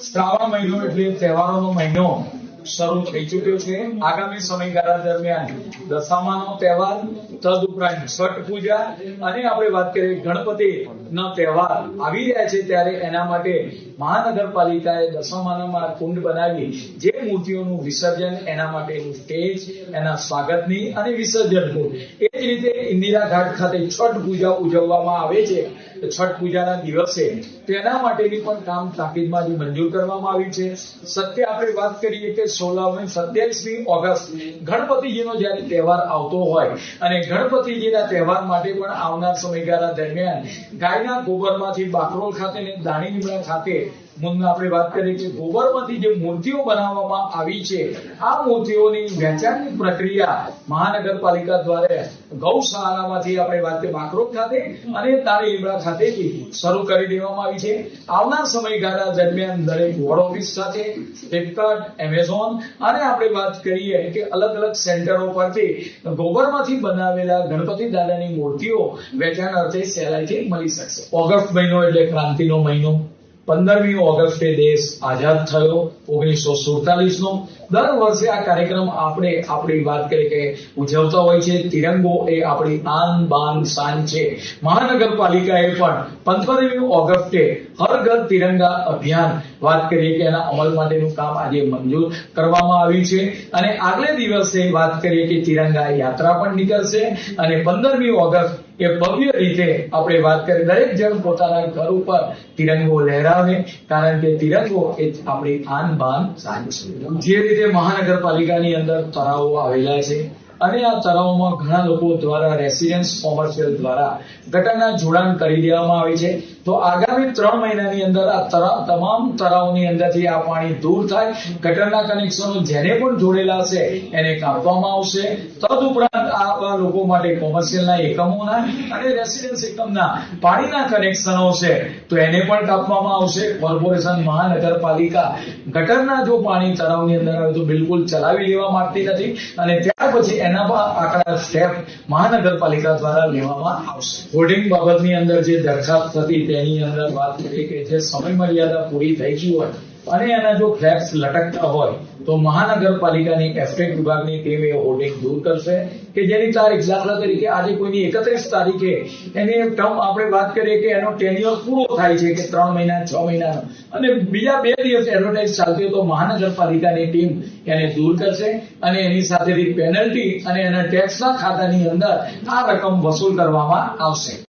શ્રાવણ મહિનો એટલે તહેવારોનો મહિનો શરૂ થઈ ચુક્યો છે. આગામી સમયગાળા દરમિયાન દશામાનો તહેવાર, તદુપરાંત છઠ પૂજા અને આપણે વાત કરીએ ગણપતિ નો તહેવાર. આવી રહ્યા છે ત્યારે એના માટે મહાનગરપાલિકાએ દશામાનામાં કુંડ બનાવી જે મૂર્તિઓનું વિસર્જન એના માટેનું સ્ટેજ, એના સ્વાગતની અને વિસર્જન કુંડ એ જ રીતે ઇન્દિરા ઘાટ ખાતે છઠ પૂજા ઉજવવામાં આવે છે. છઠ પૂજાના દિવસે તેના માટેની પણ કામ તાકીદમાં જે મંજૂર કરવામાં આવ્યું છે. સત્ય આપણે વાત કરીએ કે સોળમી સત્યાવીસમી ઓગસ્ટ ગણપતિજીનો જ્યારે તહેવાર આવતો હોય અને ગણપતિજીના તહેવાર માટે પણ આવનાર સમયગાળા દરમિયાન ગાયના ગોબરમાંથી બાકરોલ ખાતે ને દાણીલીમડા ખાતે આપણે વાત કરીએ કે ગોબરમાંથી જે મૂર્તિઓ બનાવવામાં આવી છે, આ મૂર્તિઓની વેચાણની પ્રક્રિયા મહાનગરપાલિકા દ્વારા ગૌશાળામાંથી આપણે વાત કરીએ બાકરોલ ખાતે અને દાણીલીમડા ખાતેથી શરૂ કરી દેવામાં આવી છે. આવનાર સમયગાળા દરમિયાન દરેક વોર્ડ ઓફિસ સાથે ફ્લિપકાર્ટ એમેઝોન અને આપણે વાત કરીએ કે અલગ અલગ સેન્ટરો પરથી ગોબરમાંથી બનાવેલા ગણપતિ દાદાની મૂર્તિઓ વેચાણ અર્થે સહેલાઈથી મળી શકશે. ઓગસ્ટ મહિનો એટલે ક્રાંતિનો મહિનો. પંદરમી ઓગસ્ટે દેશ આઝાદ થયો. ઓગણીસો સુડતાલીસ નો દર વર્ષે આ કાર્યક્રમ આપણે આપણી વાત કરીએ કે ઉજવતા હોય છે. તિરંગો એ આપણી આન બાન શાન છે. મહાનગરપાલિકાએ પણ પંદરમી ઓગસ્ટે હર ઘર તિરંગા અભિયાન વાત કરીએ કે એના અમલ માટેનું કામ આજે મંજૂર કરવામાં આવ્યું છે. અને આગલે દિવસે વાત કરીએ કે તિરંગા યાત્રા પણ નીકળશે. અને પંદરમી ઓગસ્ટ એ ભવ્ય રીતે આપણે વાત કરીએ દરેક જણ પોતાના ઘર ઉપર તિરંગો લહેરાવે કારણ કે તિરંગો એ આપણી આન બાન શાન છે. જે રીતે મહાનગરપાલિકાની અંદર તળાવો આવેલા છે અને આ તળાવમાં ઘણા લોકો દ્વારા રેસિડેન્સ કોમર્શિયલ દ્વારા ગટરના જોડાણ કરી દેવામાં આવે છે. તો આગામી ત્રણ મહિનાની અંદર આ તળાવ, તમામ તળાવની અંદરથી આ પાણી દૂર થાય. ગટરના કનેક્શનો જેને પણ જોડેલા છે, એને કાપવામાં આવશે. તદઉપરાંત આ લોકો માટે કોમર્શિયલના એકમોના અને રેસિડેન્સ એકમના પાણીના કનેક્શનો છે, તો એને પણ કાપવામાં આવશે. કોર્પોરેશન મહાનગરપાલિકા ગટરના જો પાણી તળાવની અંદર આવે તો બિલકુલ ચલાવી લેવા માંગતી નથી. અને ત્યાર પછી એના પર આખા સ્ટેપ મહાનગરપાલિકા દ્વારા લેવામાં આવશે. હોર્ડિંગ બાબતની અંદર જે દરખાસ્ત હતી તેની અંદર વાત કરી કે જે સમય મર્યાદા પૂરી થઈ ગઈ હોય અને એના જો ફ્લેક્સ લટકતા હોય, તો મહાનગરપાલિકાની એસ્ટેટ વિભાગની ટીમ એ હોર્ડિંગ દૂર કરશે કે જેની તારીખ દાખલા તરીકે આજે કોઈની એકત્રીસ તારીખે એની ટર્મ આપણે વાત કરીએ કે એનો ટેન્યુઅર પૂરો થાય છે કે ત્રણ મહિના, છ મહિનાનો અને બીજા બે દિવસ એડવર્ટાઇઝ ચાલતી હોય તો મહાનગરપાલિકાની ટીમ એને દૂર કરશે અને એની સાથેથી પેનલ્ટી અને એના ટેક્સના ખાતાની અંદર આ રકમ વસૂલ કરવામાં આવશે.